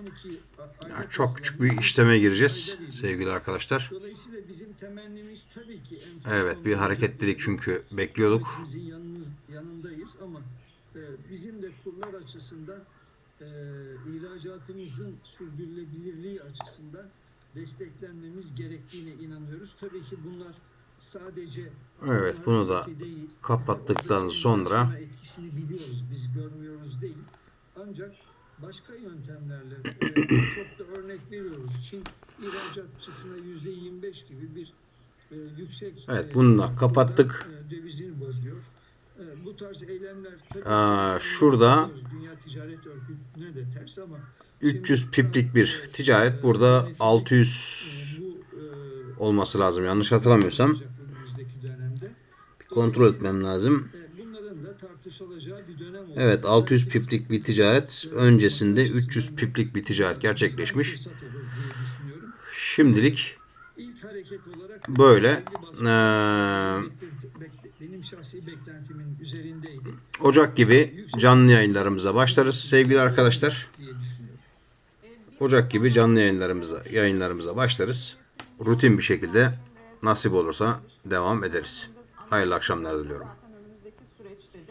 12 a- Ya aylık çok küçük bir işleme gireceğiz sevgili arkadaşlar. Evet bir hareketlilik çünkü bekliyorduk. Yanındayız ama bizim de kurlar açısından e, ihracatımızın sürdürülebilirliği açısından desteklenmemiz gerektiğine inanıyoruz. Tabii ki bunlar sadece Evet, bunu da kapattıktan sonra- etkisini biliyoruz. Biz görmüyoruz değil. Ancak başka yöntemlerle e, çok da örnek veriyoruz. Çin ihracatçısına yüzde 25 gibi bir e, yüksek Evet, e, bununla kurdan, kapattık. e, dövizini bozuyor. E, bu tarz eylemler Aa, şurada Dünya Ticaret Örgütü'ne de ters ama 300 piplik bir ticaret burada 600 e, bu e, olması lazım yanlış hatırlamıyorsam. Bir kontrol etmem lazım. Evet 600 Belki, piplik bir ticaret öncesinde 300 piplik bir ticaret gerçekleşmiş. Şimdilik Böyle, üzerindeydi. Ocak gibi canlı yayınlarımıza başlarız sevgili arkadaşlar. Ocak gibi canlı yayınlarımıza yayınlarımıza başlarız. Rutin bir şekilde nasip olursa devam ederiz. Hayırlı akşamlar diliyorum.